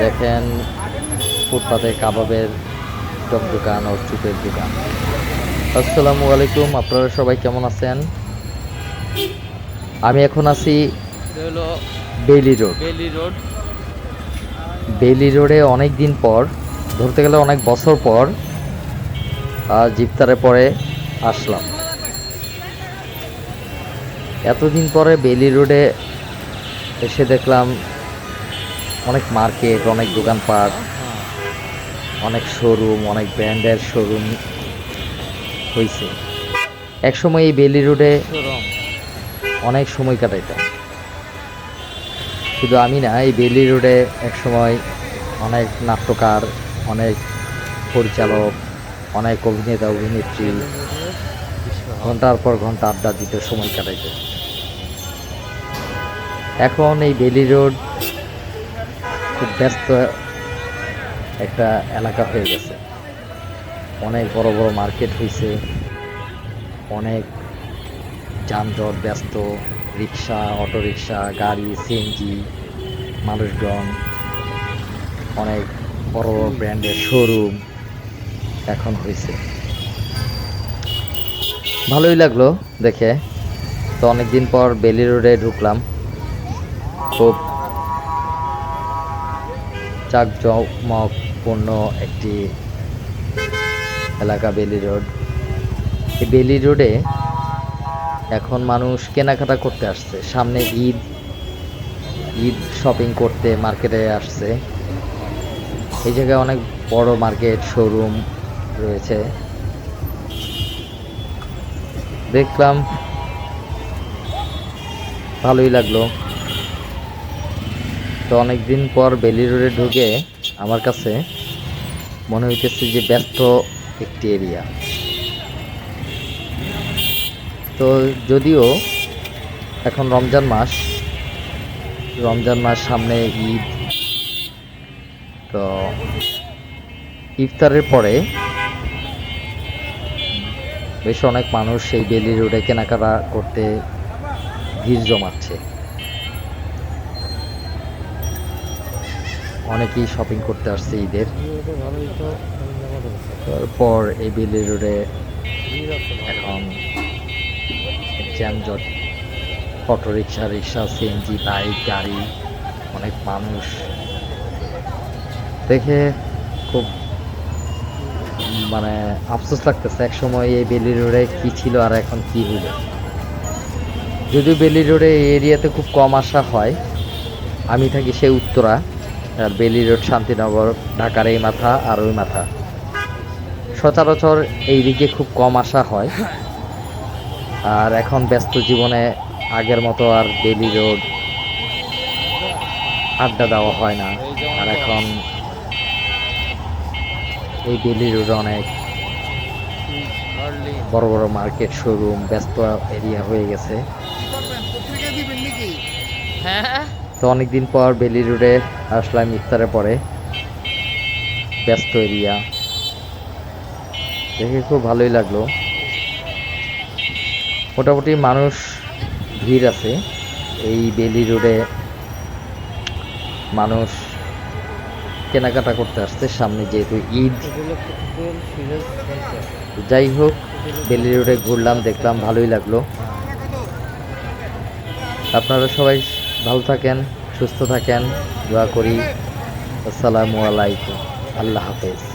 দেখেন ফুটপাতে কাবাবের টক দোকান ও চুপের দোকান। আসসালামু আলাইকুম, আপনারা সবাই কেমন আছেন? আমি এখন আছি Bailey road. Bailey road Bailey রোডে অনেক দিন পর, ধরতে গেলে অনেক বছর পর ইফতারের পরে আসলাম। এতদিন পরে বেইলি রোডে এসে দেখলাম অনেক মার্কেট, অনেক দোকানপাট, অনেক শোরুম অনেক ব্র্যান্ডের শোরুম হয়েছে একসময় এই বেলি রোডে অনেক সময় কাটাইতাম। শুধু আমি না, এই বেলি রোডে একসময় অনেক নাট্যকার, অনেক পরিচালক, অনেক অভিনেতা, অভিনেত্রী, ঘণ্টার পর ঘণ্টা আড্ডা দিতে সময় কাটাইত। এখন এই বেলি রোড খুব ব্যস্ত একটা এলাকা হয়ে গেছে। অনেক বড় বড় মার্কেট হয়েছে অনেক যানজট ব্যস্ত, রিক্সা, অটোরিক্সা, গাড়ি সিএনজি মানুষজন, অনেক বড় বড় ব্র্যান্ডের শোরুম এখন হয়েছে ভালোই লাগল দেখে। তো অনেকদিন পর বেলি রোডে ঢুকলাম। খুব চাকজমকপূর্ণ একটি এলাকা বেলি রোড। এই বেলি রোডে এখন মানুষ কেনাকাটা করতে আসছে। সামনে ঈদ ঈদ শপিং করতে মার্কেটে আসছে। এই জায়গায় অনেক বড় মার্কেট, শোরুম রয়েছে। দেখলাম, ভালোই লাগল। তো অনেকদিন পর বেলি রোডে ঢুকে আমার কাছে মনে হইতেছে যে ব্যস্ত একটি এরিয়া তো যদিও এখন রমজান মাস রমজান মাস সামনে ঈদ, তো ইফতারের পরে বেশ অনেক মানুষ সেই বেলি রোডে কেনাকাটা করতে ভিড় জমাচ্ছে। অনেকেই শপিং করতে আসছে ঈদের। তারপর এই বেলি রোডে এখন যানজট auto rickshaw rickshaw CNG bike, গাড়ি, অনেক মানুষ। দেখে খুব মানে আফসোস লাগতেছে এক সময় এই বেলি রোডে কি ছিল আর এখন কি হইল। যদিও বেলি রোডে এই এরিয়াতে খুব কম আসা হয়, আমি থাকি সেই উত্তরা। আর বেলি রোড শান্তিনগর ঢাকার এই মাথা আর ওই মাথা। সচরাচর এই দিকে খুব কম আসা হয়। আর এখন ব্যস্ত জীবনে আগের মতো আর বেলি রোড আড্ডা দেওয়া হয় না। আর এখন এই বেলি রোড অনেক বড় বড় মার্কেট শোরুম ব্যস্ত এরিয়া হয়ে গেছে। হ্যাঁ। তো অনেকদিন পর বেলি রোডে আসলাম, ইফতারের পরে। ব্যস্ত এরিয়া। দেখে খুব ভালোই লাগল। মোটামুটি মানুষ ভিড় আছে। এই বেলি রোডে মানুষ কেনাকাটা করতে আসছে। সামনে যেহেতু ঈদ। যাই হোক, বেলি রোডে ঘুরলাম, দেখলাম, ভালোই লাগল। আপনারা সবাই ভালো থাকেন সুস্থ থাকেন দোয়া করি। আসসালামু আলাইকুম। আল্লাহ হাফেজ।